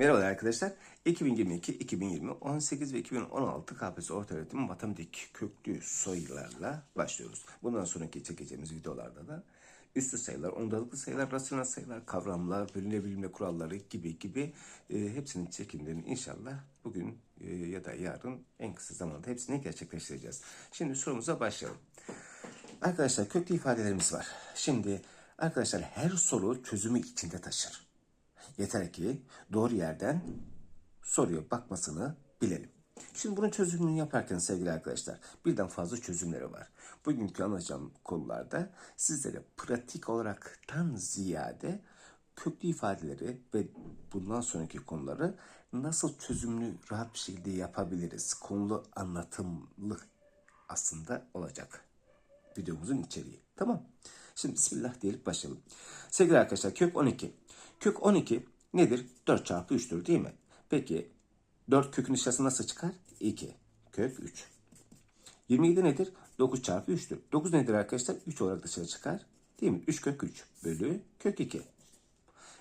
Merhabalar arkadaşlar. 2022, 2020, 18 ve 2016 KPSS Orta Öğretim Matematik köklü sayılarla başlıyoruz. Bundan sonraki çekeceğimiz videolarda da üstü sayılar, ondalıklı sayılar, rasyonel sayılar, kavramlar, bölünebilme kuralları gibi gibi e, hepsinin çekimlerini inşallah bugün e, ya da yarın en kısa zamanda hepsini gerçekleştireceğiz. Şimdi sorumuza başlayalım. Arkadaşlar köklü ifadelerimiz var. Şimdi arkadaşlar her soru çözümü içinde taşır. Yeter ki doğru yerden soruya bakmasını bilelim. Şimdi bunun çözümünü yaparken sevgili arkadaşlar birden fazla çözümleri var. Bugünkü anlatacağım konularda sizlere pratik olaraktan ziyade köklü ifadeleri ve bundan sonraki konuları nasıl çözümlü rahat bir şekilde yapabiliriz? Konulu anlatımlı aslında olacak videomuzun içeriği. Tamam. Şimdi Bismillah diyelim başlayalım. Sevgili arkadaşlar kök 12. Kök 12 nedir? 4 çarpı 3'tür değil mi? Peki 4 kökün dışarısı nasıl çıkar? 2. Kök 3. 27 nedir? 9 çarpı 3'tür. 9 nedir arkadaşlar? 3 olarak dışarı çıkar. Değil mi? 3 kök 3 bölü kök 2.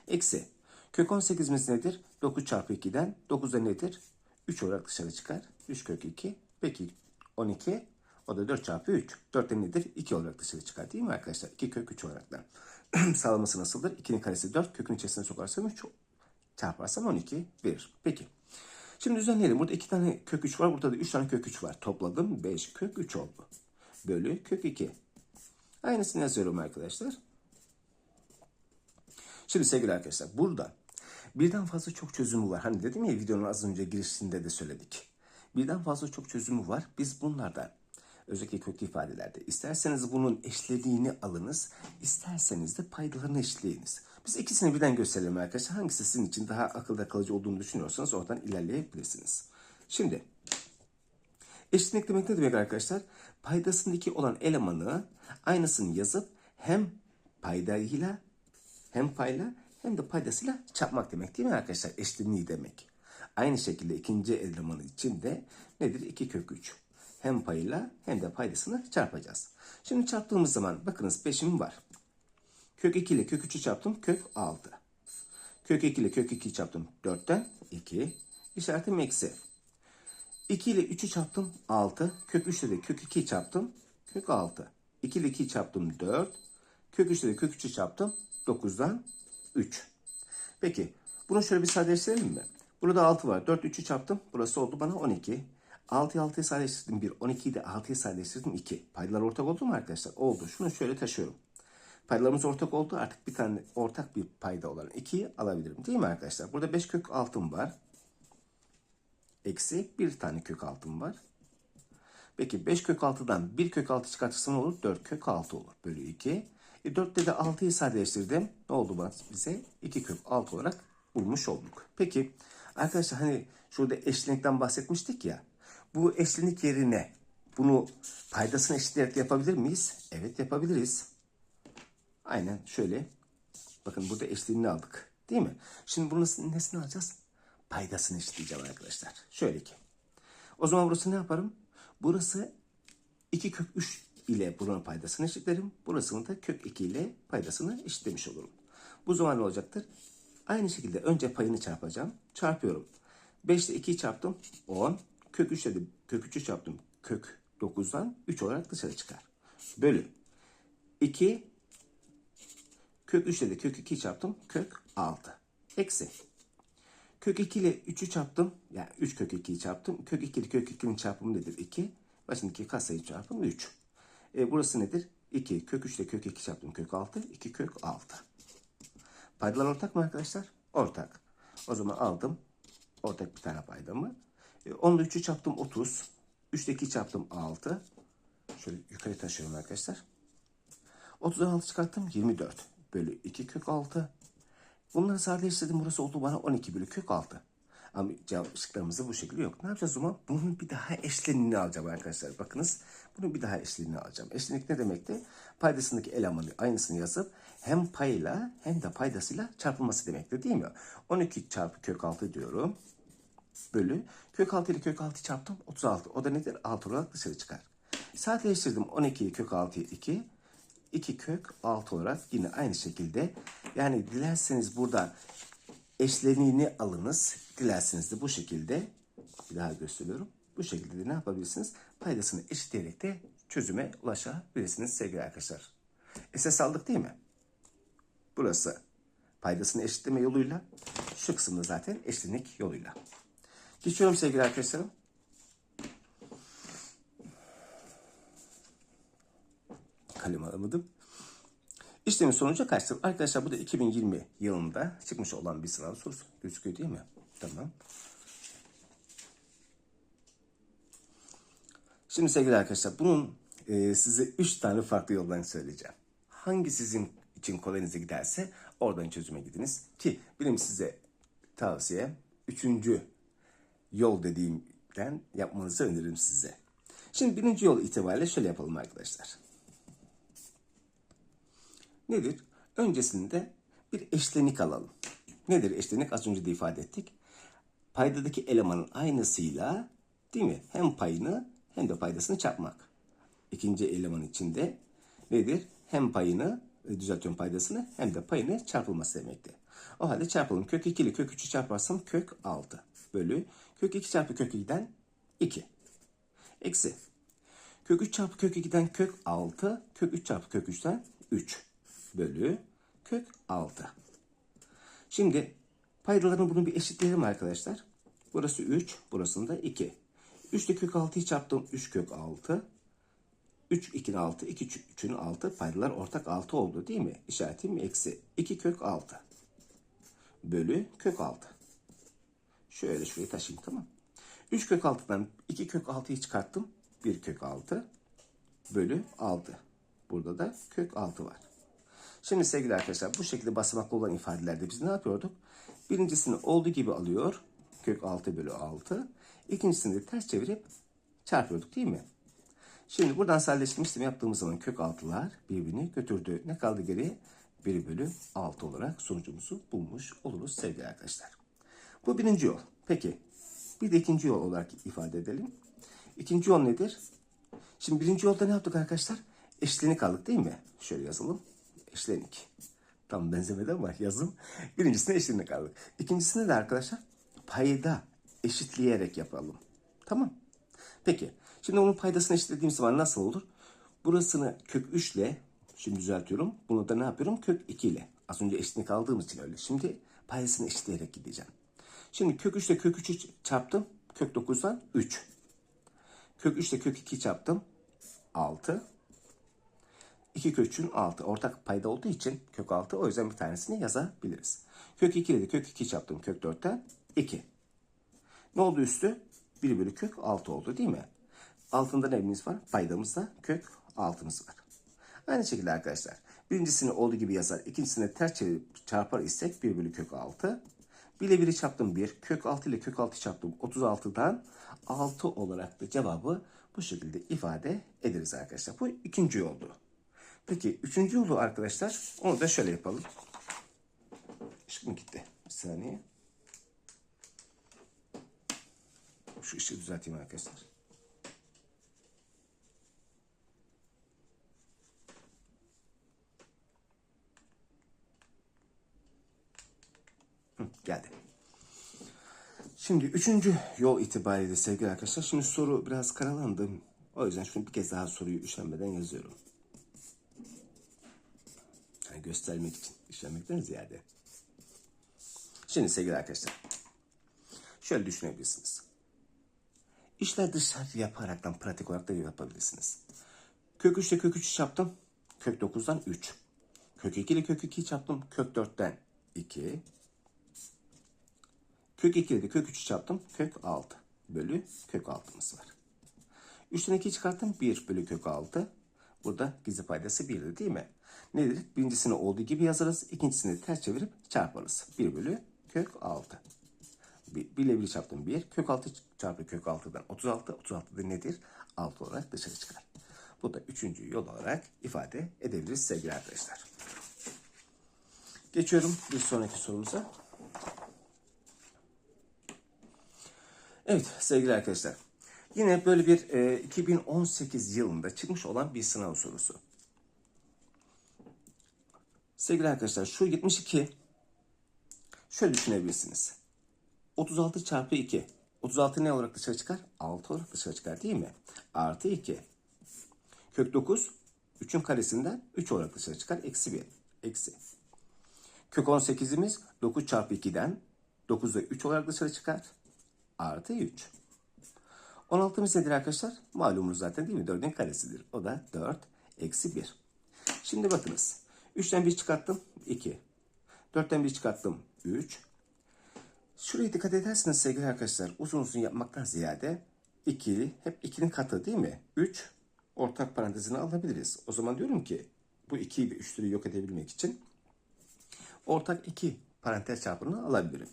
Eksi. Kök 18'imiz nedir? 9 çarpı 2'den 9 da nedir? 3 olarak dışarı çıkar. 3 kök 2. Peki 12 o da 4 çarpı 3. 4 de nedir? 2 olarak dışarı çıkar değil mi arkadaşlar? 2 kök 3 olarak da. Sağlaması nasıldır? 2'nin karesi 4. Kökün içerisine sokarsam 3 çarparsam 12 verir. Peki. Şimdi düzenleyelim. Burada 2 tane kök 3 var. Burada da 3 tane kök 3 var. Topladım 5 kök 3 oldu. Bölü kök 2. Aynısını yazıyorum arkadaşlar. Şimdi sevgili arkadaşlar burada birden fazla çok çözümü var. Hani dedim ya videonun az önce girişinde de söyledik. Birden fazla çok çözümü var. Biz bunlardan özellikle köklü ifadelerde isterseniz bunun eşlediğini alınız, isterseniz de paydalarını eşleyiniz. Biz ikisini birden gösterelim arkadaşlar. Hangisi sizin için daha akılda kalıcı olduğunu düşünüyorsanız oradan ilerleyebilirsiniz. Şimdi eşitlik demek ne demek arkadaşlar? Paydasındaki olan elemanı aynısını yazıp hem paydayla hem payla hem de paydasıyla çarpmak demek değil mi arkadaşlar? Eşitliği demek. Aynı şekilde ikinci elemanı için de nedir? 2 kök 3. Hem payıyla hem de paydasını çarpacağız. Şimdi çarptığımız zaman bakınız peşim var. Kök 2 ile kök 3'ü çarptım kök 6. Kök 2 ile kök 2'yi çarptım 4'ten 2. İşaretim eksi. 2 ile 3'ü çarptım 6. Kök 3 ile de kök 2'yi çarptım kök 6. 2 ile 2'yi çarptım 4. Kök 3 ile de kök 3'ü çarptım 9'dan 3. Peki bunu şöyle bir sadeleştirelim mi? Burada 6 var. 4 3'ü çarptım. Burası oldu bana 12. 6'yı 6'ya sadeleştirdim 1. 12'yi de 6'ya sadeleştirdim 2. Paydalar ortak oldu mu arkadaşlar? Oldu. Şunu şöyle taşıyorum. Paydalarımız ortak oldu. Artık bir tane ortak bir payda olan 2'yi alabilirim. Değil mi arkadaşlar? Burada 5 kök altın var. Eksi bir tane kök altın var. Peki 5 kök 6'dan 1 kök 6 çıkartırsam ne olur? 4 kök 6 olur. Bölü 2. E 4'te de 6'yı sadeleştirdim. Ne oldu bize? 2 kök 6 olarak bulmuş olduk. Peki arkadaşlar hani şurada eşlenikten bahsetmiştik ya. Bu eşlenik yerine bunu paydasını eşitleyerek yapabilir miyiz? Evet yapabiliriz. Aynen şöyle. Bakın burada eşliğini aldık. Değil mi? Şimdi bunun nesini alacağız? Paydasını eşitleyeceğim arkadaşlar. Şöyle ki. O zaman burası ne yaparım? Burası 2 kök 3 ile buranın paydasını eşitlerim. Burasını da kök 2 ile paydasını eşitlemiş olurum. Bu zaman ne olacaktır? Aynı şekilde önce payını çarpacağım. Çarpıyorum. 5 ile 2'yi çarptım. 10. Kök 3 ile de kök 3'ü çarptım. Kök 9'dan 3 olarak dışarı çıkar. Bölü. 2 kök 3 ile de kök 2'yi çarptım. Kök 6. Eksi. Kök 2 ile 3'ü çarptım. Yani 3 kök 2'yi çarptım. Kök 2 ile kök 2'nin çarpımı nedir? 2. Başındaki katsayı çarpımı 3. E, burası nedir? 2. Kök 3 ile kök 2 çarptım. Kök 6. 2 kök 6. Paydalar ortak mı arkadaşlar? Ortak. O zaman aldım. Ortak bir tane paydamı. E, 10 ile 3'ü çarptım 30. 3 ile 2'yi çarptım 6. Şöyle yukarı taşıyorum arkadaşlar. 30'dan 6 çıkarttım 24. Bölü 2 kök 6. Bunları sadeleştirdim. Burası oldu bana 12 bölü kök 6. Ama cevap ışıklarımızda bu şekilde yok. Ne yapacağız o zaman? Bunun bir daha eşleniğini alacağım arkadaşlar. Bakınız. Bunun bir daha eşleniğini alacağım. Eşlenik ne demekti? Paydasındaki elemanı aynısını yazıp hem payla hem de paydasıyla çarpılması demektir değil mi? 12 çarpı kök 6 diyorum. Bölü. Kök 6 ile kök 6 çarptım. 36. O da nedir? 6 olarak dışarı çıkar. Sadeleştirdim. 12'yi kök 6'ya 2. 2 kök 6 olarak yine aynı şekilde yani dilerseniz burada eşleniğini alınız. Dilerseniz de bu şekilde bir daha gösteriyorum. Bu şekilde de ne yapabilirsiniz? Paydasını eşitleyerek de çözüme ulaşabilirsiniz sevgili arkadaşlar. Esas aldık değil mi? Burası paydasını eşitleme yoluyla. Şu kısımda zaten eşlenik yoluyla. Geçiyorum sevgili arkadaşlarım. Kalem alamadım. İşlemin sonucu kaçtır? Arkadaşlar bu da 2020 yılında çıkmış olan bir sınav sorusu. Gözüküyor değil mi? Tamam. Şimdi sevgili arkadaşlar bunun e, size 3 tane farklı yoldan söyleyeceğim. Hangi sizin için kolayınıza giderse oradan çözüme gidiniz. Ki benim size tavsiye üçüncü yol dediğimden yapmanızı öneririm size. Şimdi birinci yol itibariyle şöyle yapalım arkadaşlar. Nedir? Öncesinde bir eşlenik alalım. Nedir eşlenik? Az önce de ifade ettik. Paydadaki elemanın aynısıyla değil mi? Hem payını hem de paydasını çarpmak. İkinci eleman içinde nedir? Hem payını, e, düzeltiyorum paydasını hem de payını çarpılması demekti. O halde çarpalım. Kök 2 ile kök 3'ü çarparsam kök 6 bölü. Kök 2 çarpı kök 2'den 2. Eksi. Kök 3 çarpı kök 2'den kök 6. Kök 3 çarpı kök 3'ten 3 bölü kök 6. Şimdi paydalarını bunu bir eşitleyelim arkadaşlar. Burası 3, burasında 2. 3 ile kök 6'yı çarptım. 3 kök 6. 3 2'nin 6, 2 3'ün 6. Paydalar ortak 6 oldu değil mi? İşaretim eksi. 2 kök 6. Bölü kök 6. Şöyle şurayı taşıyayım tamam. 3 kök 6'dan 2 kök 6'yı çıkarttım. 1 kök 6 bölü 6. Burada da kök 6 var. Şimdi sevgili arkadaşlar bu şekilde basamaklı olan ifadelerde biz ne yapıyorduk? Birincisini olduğu gibi alıyor. Kök 6 bölü 6. İkincisini de ters çevirip çarpıyorduk değil mi? Şimdi buradan sadeleştirme işlemi yaptığımız zaman kök 6'lar birbirini götürdü. Ne kaldı geriye? 1 bölü 6 olarak sonucumuzu bulmuş oluruz sevgili arkadaşlar. Bu birinci yol. Peki bir de ikinci yol olarak ifade edelim. İkinci yol nedir? Şimdi birinci yolda ne yaptık arkadaşlar? Eşlenik aldık değil mi? Şöyle yazalım. Eşlenik. Tam benzemedi ama yazım. Birincisine eşlenik aldık. İkincisinde de arkadaşlar payda eşitleyerek yapalım. Tamam. Peki. Şimdi onun paydasını eşitlediğim zaman nasıl olur? Burasını kök 3 ile şimdi düzeltiyorum. Bunu da ne yapıyorum? Kök 2 ile. Az önce eşitlik aldığımız için öyle. Şimdi paydasını eşitleyerek gideceğim. Şimdi kök 3 ile kök 3'ü çarptım. Kök 9'dan 3. Kök 3 ile kök 2 çarptım. 6. 2 kök 3'ün 6. Ortak payda olduğu için kök 6. O yüzden bir tanesini yazabiliriz. Kök 2 ile de kök 2 çarptım. Kök 4'ten 2. Ne oldu üstü? 1 bölü kök 6 oldu değil mi? Altında neyimiz var? Paydamızda kök 6'mız var. Aynı şekilde arkadaşlar. Birincisini olduğu gibi yazar. ikincisini ters çevirip çarpar isek 1 bölü kök 6. 1 ile 1'i çarptım 1. Kök 6 ile kök 6 çarptım 36'dan 6 olarak da cevabı bu şekilde ifade ederiz arkadaşlar. Bu ikinci yoldu. Peki üçüncü yolu arkadaşlar onu da şöyle yapalım. Işık mı gitti? Bir saniye. Şu ışığı düzelteyim arkadaşlar. Geldi. Şimdi üçüncü yol itibariyle sevgili arkadaşlar. Şimdi soru biraz karalandı. O yüzden şunu bir kez daha soruyu üşenmeden yazıyorum. Yani göstermek için, üşenmekten ziyade. Şimdi sevgili arkadaşlar. Şöyle düşünebilirsiniz. İşler dışarı yaparaktan pratik olarak da yapabilirsiniz. Kök 3 ile kök 3'ü çarptım. Kök 9'dan 3. Kök 2 ile kök 2'yi çarptım. Kök 4'ten 2. Kök 2 ile kök 3'ü çarptım. Kök 6 bölü kök 6'mız var. 3'ten 2 çıkarttım. 1 bölü kök 6. Burada gizli paydası 1'dir değil mi? Nedir? Birincisini olduğu gibi yazarız. İkincisini ters çevirip çarparız. 1 bölü kök 6. 1 ile 1 çarptım 1. Kök 6 çarpı kök 6'dan 36. 36 da nedir? 6 olarak dışarı çıkar. Bu da üçüncü yol olarak ifade edebiliriz sevgili arkadaşlar. Geçiyorum bir sonraki sorumuza. Evet sevgili arkadaşlar. Yine böyle bir e, 2018 yılında çıkmış olan bir sınav sorusu. Sevgili arkadaşlar şu 72 Şöyle düşünebilirsiniz. 36 çarpı 2. 36 ne olarak dışarı çıkar? 6 olarak dışarı çıkar değil mi? Artı 2. Kök 9 3'ün karesinden 3 olarak dışarı çıkar. Eksi 1. Eksi. Kök 18'imiz 9 çarpı 2'den 9 da 3 olarak dışarı çıkar. Artı 3. 16'mız nedir arkadaşlar? Malumunuz zaten değil mi? 4'ün karesidir. O da 4 eksi 1. Şimdi bakınız. 3'ten 1 çıkarttım. 2. 4'ten 1 çıkarttım. 3. Şuraya dikkat ederseniz sevgili arkadaşlar uzun uzun yapmaktan ziyade 2 hep 2'nin katı değil mi? 3 ortak parantezine alabiliriz. O zaman diyorum ki bu 2'yi ve 3'leri yok edebilmek için ortak 2 parantez çarpımını alabilirim.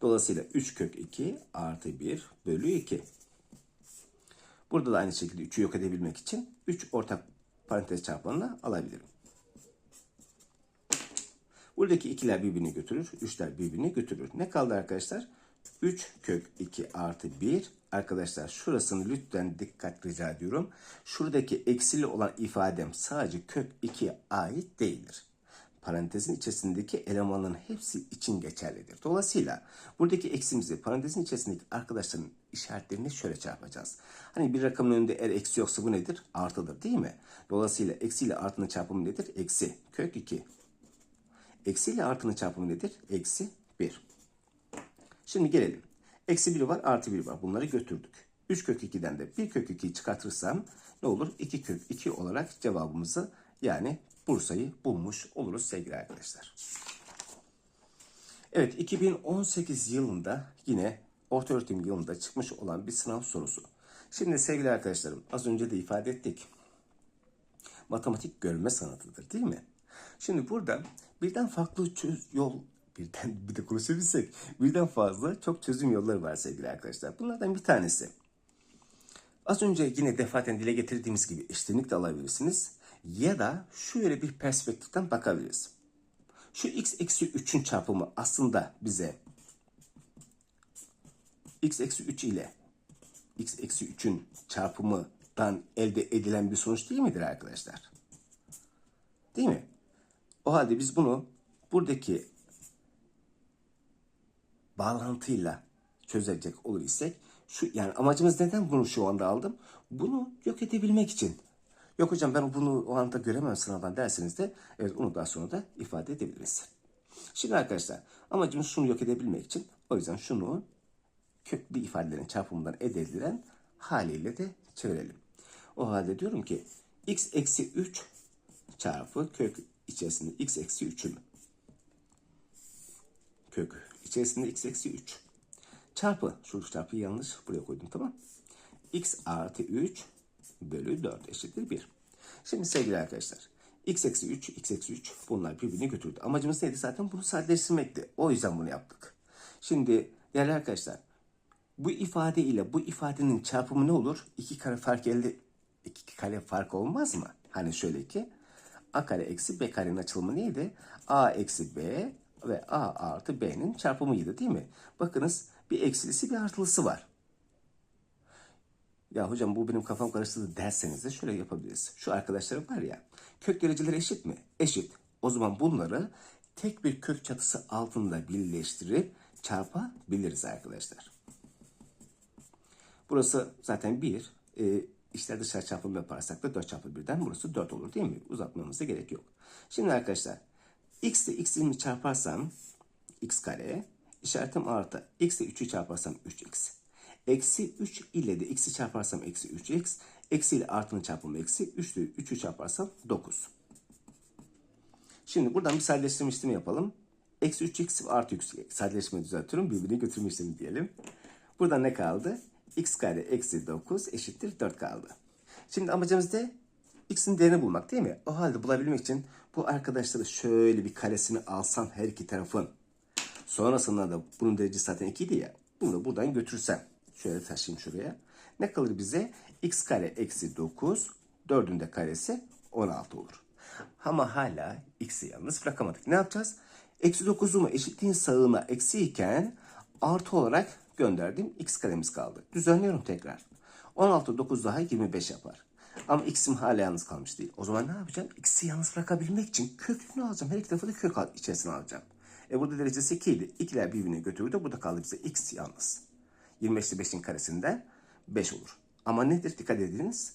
Dolayısıyla 3 kök 2 artı 1 bölü 2. Burada da aynı şekilde 3'ü yok edebilmek için 3 ortak parantez çarpanını alabilirim. Buradaki ikiler birbirini götürür, üçler birbirini götürür. Ne kaldı arkadaşlar? 3 kök 2 artı 1. Arkadaşlar şurasını lütfen dikkat rica ediyorum. Şuradaki eksili olan ifadem sadece kök 2'ye ait değildir. Parantezin içerisindeki elemanların hepsi için geçerlidir. Dolayısıyla buradaki eksimizi parantezin içerisindeki arkadaşların işaretlerini şöyle çarpacağız. Hani bir rakamın önünde eğer eksi yoksa bu nedir? Artıdır değil mi? Dolayısıyla eksi ile artının çarpımı nedir? Eksi. Kök 2. Eksi ile artının çarpımı nedir? Eksi 1. Şimdi gelelim. Eksi 1 var, artı 1 var. Bunları götürdük. 3 kök 2'den de 1 kök 2'yi çıkartırsam ne olur? 2 kök 2 olarak cevabımızı yani Bursa'yı bulmuş oluruz sevgili arkadaşlar. Evet 2018 yılında yine orta öğretim yılında çıkmış olan bir sınav sorusu. Şimdi sevgili arkadaşlarım az önce de ifade ettik. Matematik görme sanatıdır değil mi? Şimdi burada birden farklı çöz yol birden bir de konuşabilsek birden fazla çok çözüm yolları var sevgili arkadaşlar. Bunlardan bir tanesi. Az önce yine defaten dile getirdiğimiz gibi eşitlik de alabilirsiniz. Ya da şöyle bir perspektiften bakabiliriz. Şu x eksi 3'ün çarpımı aslında bize x eksi 3 ile x eksi 3'ün çarpımından elde edilen bir sonuç değil midir arkadaşlar? Değil mi? O halde biz bunu buradaki bağlantıyla çözecek olur isek şu yani amacımız neden bunu şu anda aldım? Bunu yok edebilmek için. Yok hocam ben bunu o anda göremem sınavdan derseniz de evet onu daha sonra da ifade edebiliriz. Şimdi arkadaşlar amacımız şunu yok edebilmek için o yüzden şunu köklü ifadelerin çarpımından elde edilen haliyle de çevirelim. O halde diyorum ki x eksi 3 çarpı kök içerisinde x eksi 3'ün kök içerisinde x eksi 3 çarpı şu çarpıyı yanlış buraya koydum tamam x artı 3 bölü 4 eşittir 1. Şimdi sevgili arkadaşlar x eksi 3 x eksi 3 bunlar birbirini götürdü. Amacımız neydi zaten bunu sadeleştirmekti. O yüzden bunu yaptık. Şimdi değerli arkadaşlar bu ifade ile bu ifadenin çarpımı ne olur? İki kare fark elde iki kare fark olmaz mı? Hani şöyle ki a kare eksi b karenin açılımı neydi? a eksi b ve a artı b'nin çarpımıydı değil mi? Bakınız bir eksilisi bir artılısı var. Ya hocam bu benim kafam karıştırdı derseniz de şöyle yapabiliriz. Şu arkadaşlarım var ya kök dereceleri eşit mi? Eşit. O zaman bunları tek bir kök çatısı altında birleştirip çarpabiliriz arkadaşlar. Burası zaten 1. E, içler dışarı çarpımı yaparsak da 4 çarpı 1'den burası 4 olur değil mi? Uzatmamıza gerek yok. Şimdi arkadaşlar x ile x'imi çarparsam x kare işaretim artı x ile 3'ü çarparsam 3x. Eksi 3 ile de x'i çarparsam eksi 3x. Eksi ile artının çarpımı eksi. 3 ile 3'ü çarparsam 9. Şimdi buradan bir sadeleştirme işlemi yapalım. Eksi 3x artı x sadeleşmeyi düzeltiyorum. Birbirini götürme işlemi diyelim. Burada ne kaldı? x kare eksi 9 eşittir 4 kaldı. Şimdi amacımız da x'in değerini bulmak değil mi? O halde bulabilmek için bu arkadaşları şöyle bir karesini alsam her iki tarafın. Sonrasında da bunun derecesi zaten 2 idi ya. Bunu da buradan götürsem. Şöyle taşıyayım şuraya. Ne kalır bize? x kare eksi 9. 4'ün de karesi 16 olur. Ama hala x'i yalnız bırakamadık. Ne yapacağız? Eksi 9'umu eşitliğin sağına eksi iken artı olarak gönderdim. x karemiz kaldı. Düzenliyorum tekrar. 16 9 daha 25 yapar. Ama x'im hala yalnız kalmış değil. O zaman ne yapacağım? X'i yalnız bırakabilmek için kökünü alacağım. Her iki tarafı da kök içerisine alacağım. E burada derecesi 2 idi. 2'ler birbirine götürdü. Burada kaldı bize x yalnız. 25 ile 5'in karesinden 5 olur. Ama nedir? Dikkat ediniz.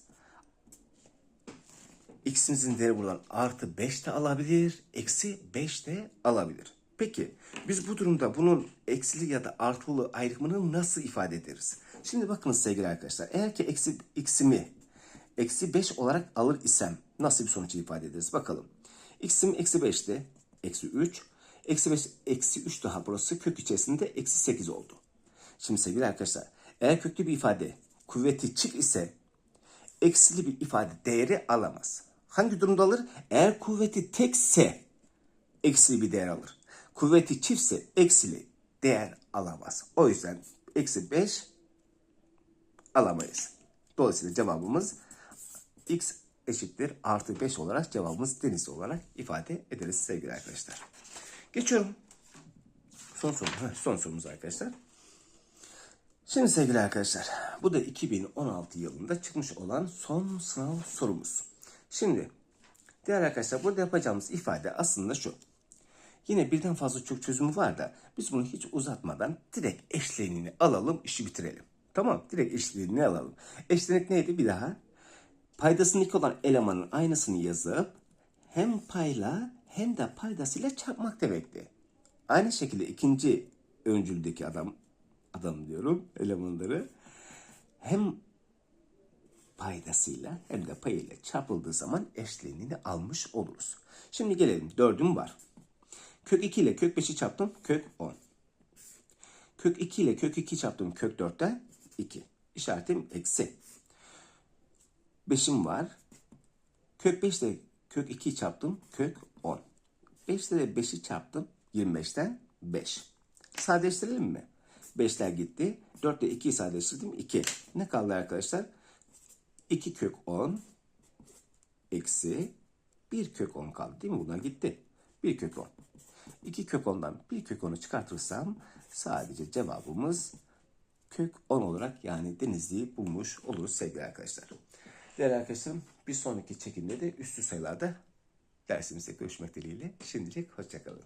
X'imizin değeri buradan artı 5 de alabilir, eksi 5 de alabilir. Peki biz bu durumda bunun eksili ya da artılı ayrımını nasıl ifade ederiz? Şimdi bakınız sevgili arkadaşlar. Eğer ki eksi x'imi eksi 5 olarak alır isem nasıl bir sonuç ifade ederiz? Bakalım. X'im eksi 5'ti. Eksi 3. Eksi 5, eksi 3 daha burası kök içerisinde eksi 8 oldu. Şimdi sevgili arkadaşlar eğer köklü bir ifade kuvveti çift ise eksili bir ifade değeri alamaz. Hangi durumda alır? Eğer kuvveti tekse eksili bir değer alır. Kuvveti çiftse eksili değer alamaz. O yüzden eksi 5 alamayız. Dolayısıyla cevabımız x eşittir artı 5 olarak cevabımız deniz olarak ifade ederiz sevgili arkadaşlar. Geçiyorum. Son soru. Son sorumuz arkadaşlar. Şimdi sevgili arkadaşlar, bu da 2016 yılında çıkmış olan son sınav sorumuz. Şimdi, değerli arkadaşlar burada yapacağımız ifade aslında şu. Yine birden fazla çok çözümü var da biz bunu hiç uzatmadan direkt eşleniğini alalım, işi bitirelim. Tamam, direkt eşleniğini alalım. Eşlenik neydi bir daha? Paydasının iki olan elemanın aynısını yazıp hem payla hem de paydasıyla çarpmak demekti. Aynı şekilde ikinci öncüldeki adam adam diyorum elemanları hem paydasıyla hem de payıyla çarpıldığı zaman eşleniğini almış oluruz. Şimdi gelelim dördüm var. Kök 2 ile kök 5'i çarptım kök 10. Kök 2 ile kök 2 çarptım kök 4'ten 2. İşaretim eksi. 5'im var. Kök 5 ile kök 2'yi çarptım kök 10. 5 ile 5'i çarptım 25'ten 5. Sadeleştirelim mi? 5'ler gitti. 4 ile 2'yi sadeleştirdim 2. Ne kaldı arkadaşlar? 2 kök 10 eksi 1 kök 10 kaldı değil mi? Bunlar gitti. 1 kök 10. 2 kök 10'dan 1 kök 10'u çıkartırsam sadece cevabımız kök 10 olarak yani denizliği bulmuş oluruz sevgili arkadaşlar. Değerli arkadaşlarım bir sonraki çekimde de üstü sayılarda dersimizde görüşmek dileğiyle. Şimdilik hoşçakalın.